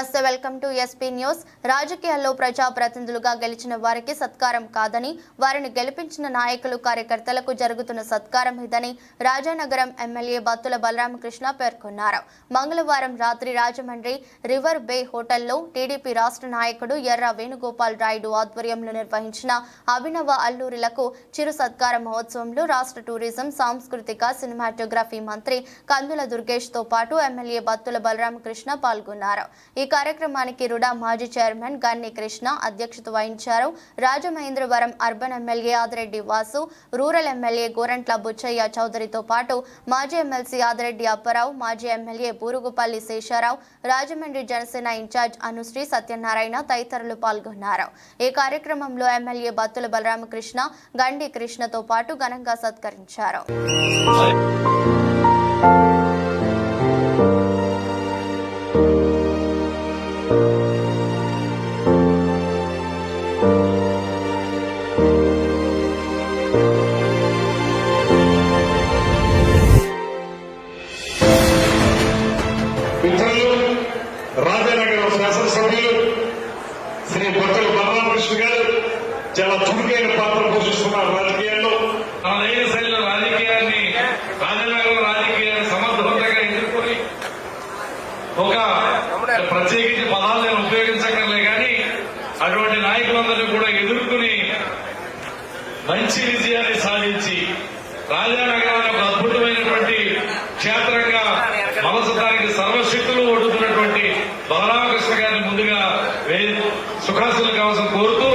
నమస్తే welcome to SP news. రాజకీయాల్లో ప్రజా ప్రతినిధులుగా గెలిచిన వారికి సత్కారం కాదని వారిని గెలిపించిన నాయకులు కార్యకర్తలకు జరుగుతున్న సత్కారం ఇదని రాజానగరం ఎమ్మెల్యే బత్తుల బలరామకృష్ణ పేర్కొన్నారు. మంగళవారం రాత్రి రాజమండ్రి రివర్ బే హోటల్లో టీడీపీ రాష్ట్ర నాయకుడు ఎర్ర వేణుగోపాల్ రాయుడు ఆధ్వర్యంలో నిర్వహించిన అభినవ అల్లూరిలకు చిరు సత్కార మహోత్సవంలో రాష్ట్ర టూరిజం సాంస్కృతిక సినిమాటోగ్రఫీ మంత్రి కందుల దుర్గేష్తో పాటు ఎమ్మెల్యే బత్తుల బలరామకృష్ణ పాల్గొన్నారు. ఈ కార్యక్రమానికి రుడా మాజీ చైర్మన్ గన్ని కృష్ణ అధ్యక్షత వహించారు. Rajamahendravaram urban MLA Adireddy Vasu rural MLA Gorantla Butchaiah చౌదరితో పాటు మాజీ ఎమ్మెల్సీ ఆదిరెడ్డి అప్పారావు మాజీ ఎమ్మెల్యే బూరుగుపల్లి శేషారావు రాజమండ్రి జనసేన ఇన్ఛార్జ్ అనుశ్రీ సత్యనారాయణ తదితరులు పాల్గొన్నారు. ఈ కార్యక్రమంలో ఎమ్మెల్యే బత్తుల బలరామకృష్ణ గండి కృష్ణతో పాటు ఘనంగా సత్కరించారు. రాజానగరం శాసనసభ్యులు శ్రీ బొట్టల బలరామకృష్ణ గారు చాలా చురుకైన పాత్ర పోషిస్తున్నారు రాజకీయాల్లో. తనదైన శైలిలో రాజకీయాన్ని రాజనగరం రాజకీయాన్ని సమర్థవంతంగా ఎదుర్కొని ఒక ప్రత్యేకించి పదాలు నేను ఉపయోగించక్కర్లే కానీ అటువంటి నాయకులందరినీ కూడా ఎదుర్కొని మంచి విజయాన్ని సాధించి రాజానగరాన్ని ఒక అద్భుతమైనటువంటి క్షేత్రంగా మనసతానికి సర్వశక్తులు ఒడ్డుతున్నటువంటి బలరామకృష్ణ గారిని ముందుగా వే- సుఖాసులు కావాల్సిన కోరుతూ